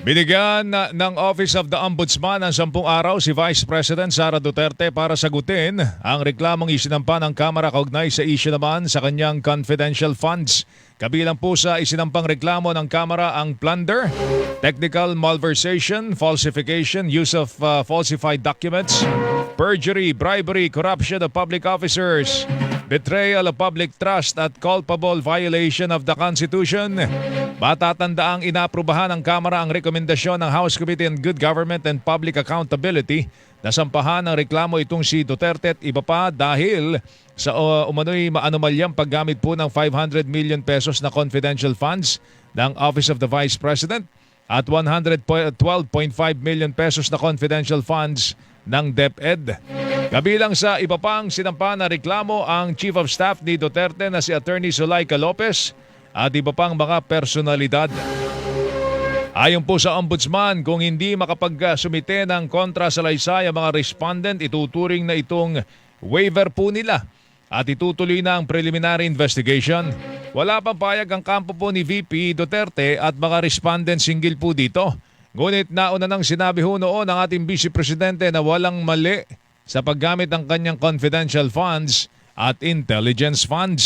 Binigyan na- ng Office of the Ombudsman ng sampung araw si Vice President Sara Duterte para sagutin ang reklamong isinampa ng Kamara kaugnay sa issue naman sa kanyang confidential funds. Kabilang po sa isinampang reklamo ng Kamara ang plunder, technical malversation, falsification, use of uh, falsified documents, perjury, bribery, corruption of public officers, betrayal of public trust at culpable violation of the Constitution. Matatandaang inaprubahan ng Kamara ang rekomendasyon ng House Committee on Good Government and Public Accountability na sampahan ng reklamo itong si Duterte at iba pa dahil sa umano'y maanomalyang paggamit po ng 500 million pesos na confidential funds ng Office of the Vice President at 112.5 million pesos na confidential funds ng DepEd. Kabilang sa iba pang sinampa na reklamo ang Chief of Staff ni Duterte na si Attorney Zulaika Lopez at iba pang mga personalidad. Ayon po sa Ombudsman, kung hindi makapagsumite ng kontra sa laysay ang mga respondent, ituturing na itong waiver po nila at itutuloy na ang preliminary investigation. Wala pang payag ang kampo po ni VP Duterte at mga respondent single po dito. Ngunit nauna nang sinabi ho noon ng ating Vice Presidente na walang mali sa paggamit ng kanyang confidential funds at intelligence funds.